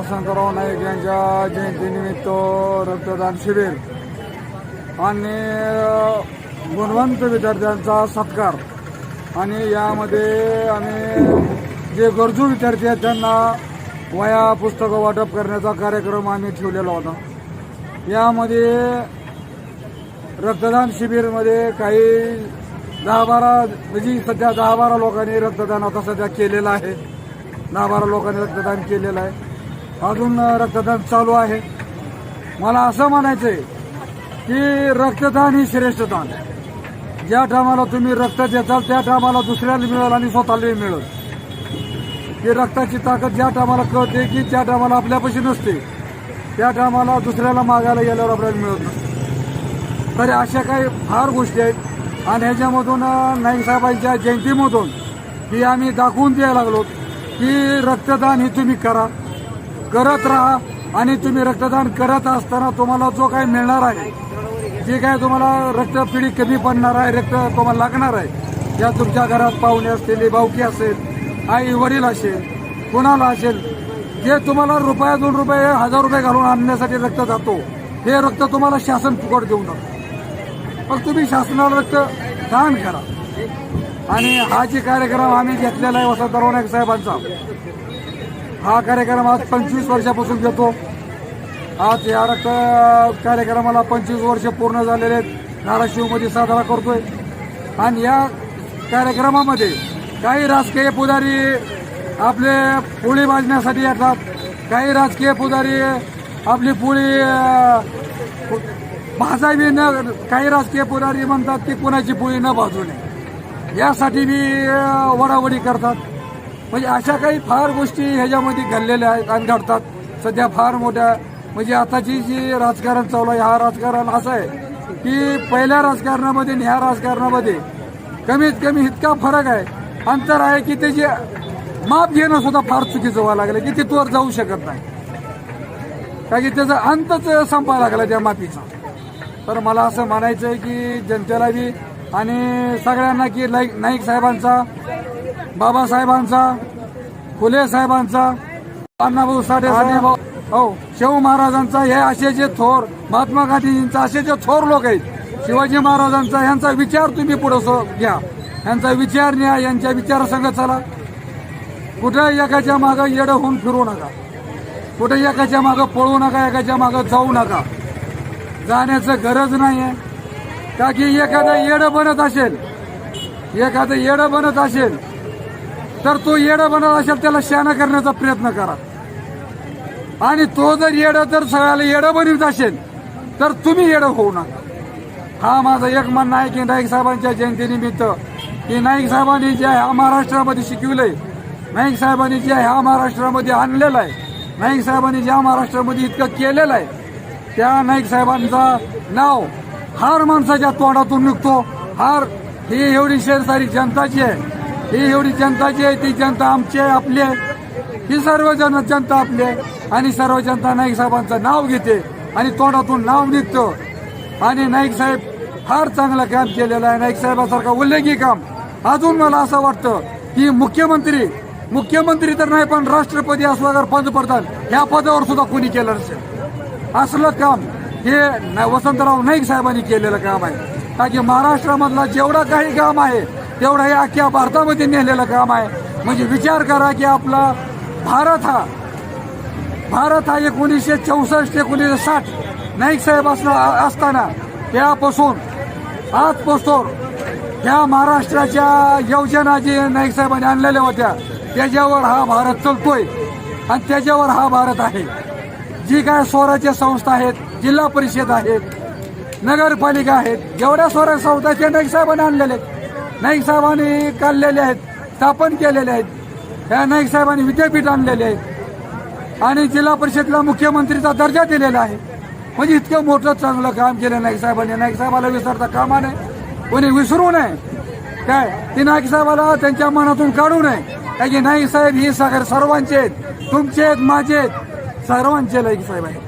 वसंतराव नाईक यांच्या जयंतीनिमित्त रक्तदान शिबिर. आणि गुणवंत विद्यार्थ्यांचा सत्कार. आणि यामध्ये आम्ही जे गरजू विद्यार्थी आहेत त्यांना वया पुस्तकं वाटप करण्याचा कार्यक्रम आम्ही ठेवलेला होता. यामध्ये रक्तदान शिबिरमध्ये काही दहा बारा म्हणजे सध्या दहा बारा लोकांनी रक्तदान आता सध्या केलेलं आहे. दहा बारा लोकांनी रक्तदान केलेलं आहे. अजून रक्तदान चालू आहे. मला असं म्हणायचं आहे की रक्तदान ही श्रेष्ठदान ज्या टायमाला तुम्ही रक्त देताल त्या टायमाला दुसऱ्याला मिळेल आणि स्वतःलाही मिळेल. की रक्ताची ताकद ज्या टायमाला कळते की त्या टायमाला आपल्यापाशी नसते त्या टायमाला दुसऱ्याला मागायला गेल्यावर आपल्याला मिळत नसते. तर अशा काही फार गोष्टी आहेत आणि ह्याच्यामधून नाईकसाहेबांच्या जयंतीमधून की आम्ही दाखवून द्यायला लागलो की रक्तदान हे तुम्ही करा. करत राहा आणि तुम्ही रक्तदान करत असताना तुम्हाला जो काही मिळणार आहे जे काय तुम्हाला रक्तपिढी कमी पडणार आहे रक्त तुम्हाला लागणार आहे या तुमच्या घरात पाहुणे असतील भाऊकी असेल आई वडील असेल कुणाला असेल जे तुम्हाला रुपया दोन रुपये हजार रुपये घालून आणण्यासाठी रक्त जातो हे रक्त तुम्हाला शासन फुकट देऊ नका पण तुम्ही शासनाला रक्त दान करा. आणि हा जे कार्यक्रम आम्ही घेतलेला आहे वसंत नाईक साहेबांचा हा कार्यक्रम आज पंचवीस वर्षापासून घेतो. आज या कार्यक्रमाला पंचवीस वर्ष पूर्ण झालेले आहेत. धाराशिवमध्ये साजरा करतोय. आणि या कार्यक्रमामध्ये काही राजकीय पुजारी आपले पोळी भाजण्यासाठी येतात. काही राजकीय पुजारी आपली पोळी भाजावी न काही राजकीय पुजारी म्हणतात की कुणाची पोळी न भाजू नये. यासाठी मी वडावडी करतात. म्हणजे अशा काही फार गोष्टी ह्याच्यामध्ये घडलेल्या आहेत आणि घडतात. सध्या फार मोठ्या म्हणजे आताची जी राजकारण चालू आहे हा राजकारण असं आहे की पहिल्या राजकारणामध्ये आणि ह्या राजकारणामध्ये कमीत कमी इतका फरक आहे. अंतर आहे की त्याची माप घेणं सुद्धा फार चुकीचं व्हायला लागलं की तिथवर जाऊ शकत नाही. कारण की त्याचा अंतच संपायला लागला त्या मातीचा. तर मला असं म्हणायचं आहे की जनतेला बी आणि सगळ्यांना की लाईक नाईक साहेबांचा बाबासाहेबांचा फुले साहेबांचा अण्णाभाऊ साठे भाऊ हो शाहू महाराजांचा हे असे जे थोर महात्मा गांधीजींचा असे जे थोर लोक आहेत शिवाजी महाराजांचा यांचा विचार तुम्ही पुढे घ्या. यांचा विचार न्या यांच्या विचारासंग चला. कुठे एकाच्या मागं येडं होऊन फिरू नका. कुठे एकाच्या मागं पळू नका एकाच्या मागं जाऊ नका. जाण्याचं गरज नाही आहे का की एखादं येडं बनत असेल एखादं येडं बनत असेल तर तो येडं बनत असेल त्याला शहाणा करण्याचा प्रयत्न करा. आणि तो जर येडं जर सगळ्याला येडं बनवित असेल तर तुम्ही येडं होऊ नका. हा माझं एक म्हणणं आहे की नाईक साहेबांच्या जयंतीनिमित्त. की नाईक साहेबांनी जे ह्या महाराष्ट्रामध्ये शिकविलंय. नाईक साहेबांनी जे ह्या महाराष्ट्रामध्ये आणलेलं आहे. नाईक साहेबांनी ज्या महाराष्ट्रामध्ये इतकं केलेलं आहे त्या नाईक साहेबांचा नाव हार माणसाच्या तोंडातून निघतो. हार ही एवढी शेरसारी जनताची आहे. ही एवढी जनताची आहे ती जनता आमची आहे आपली आहे. ही सर्व जन जनता आपली आहे. आणि सर्व जनता नाईक साहेबांचं नाव घेते आणि तोंडातून नाव निघतं. आणि नाईक साहेब फार चांगलं काम केलेलं आहे. नाईक साहेबासारखं उल्लेखी काम. अजून मला असं वाटतं की मुख्यमंत्री मुख्यमंत्री तर नाही पण राष्ट्रपती असलं तर पंतप्रधान ह्या पदावर सुद्धा कोणी केलं नसेल. असलं काम हे वसंतराव नाईक साहेबांनी केलेलं काम आहे. का की महाराष्ट्रामधला जेवढं काही काम आहे तेवढं हे अख्ख्या भारतामध्ये नेलेलं काम आहे. म्हणजे विचार करा की आपला भारत हा भारत हा एकोणीसशे चौसष्ट एकोणीसशे साठ नाईक साहेब असला असताना त्यापासून आजपासून ह्या महाराष्ट्राच्या योजना जे नाईक साहेबांनी आणलेल्या होत्या त्याच्यावर हा भारत चलतोय आणि त्याच्यावर हा भारत आहे. जी काय स्वराज्य संस्था आहेत जिल्हा परिषद आहेत नगरपालिका आहेत जेवढ्या स्वराज्य संस्था त्या नाईक साहेबांनी आणलेल्या आहेत. नाईक साहेबांनी काढलेले आहेत स्थापन केलेले आहेत. या नाईक साहेबांनी विद्यापीठ आणलेले आहेत. आणि जिल्हा परिषदला मुख्यमंत्रीचा दर्जा दिलेला आहे. म्हणजे इतकं मोठं चांगलं काम केलं नाईक साहेबांनी. नाईक साहेबाला विसरता कामा नये. कोणी विसरू नये. काय? ते नाईक साहेबाला त्यांच्या मनातून काढू नये. काय की नाईक साहेब ही सगळे सर्वांचे आहेत. तुमचे आहेत माझे आहेत. सर्वांचे नाईक साहेब आहेत.